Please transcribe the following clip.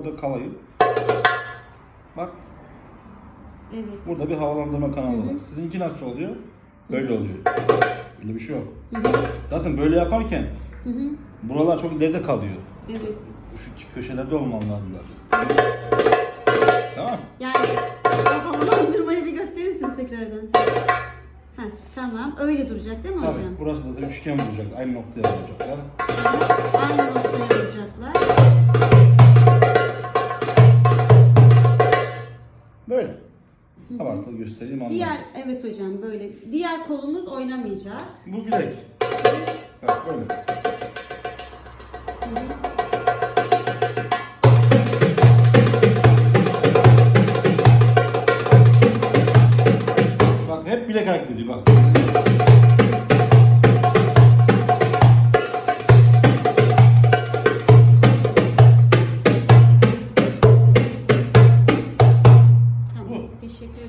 orada kalayım. Bak Evet. burada bir havalandırma kanalı var. Sizinki nasıl oluyor? Böyle oluyor. Böyle bir şey yok. Hı hı. Zaten böyle yaparken Hı hı. buralar çok ileride kalıyor. Evet. Şu köşelerde olman lazım zaten. Tamam. Yani havalandırmayı bir gösterir misiniz tekrardan? Ha, tamam. Öyle duracak değil mi Tabii. hocam? Burası da, üçgen vuracak. Aynı noktaya vuracaklar. Abartılı göstereyim anlayın. Diğer evet hocam böyle. Diğer kolumuz oynamayacak. Bu bilek. Bak böyle. Hı hı. Bak hep bilek hareket ediyor bak. Tamam. Teşekkür ederim.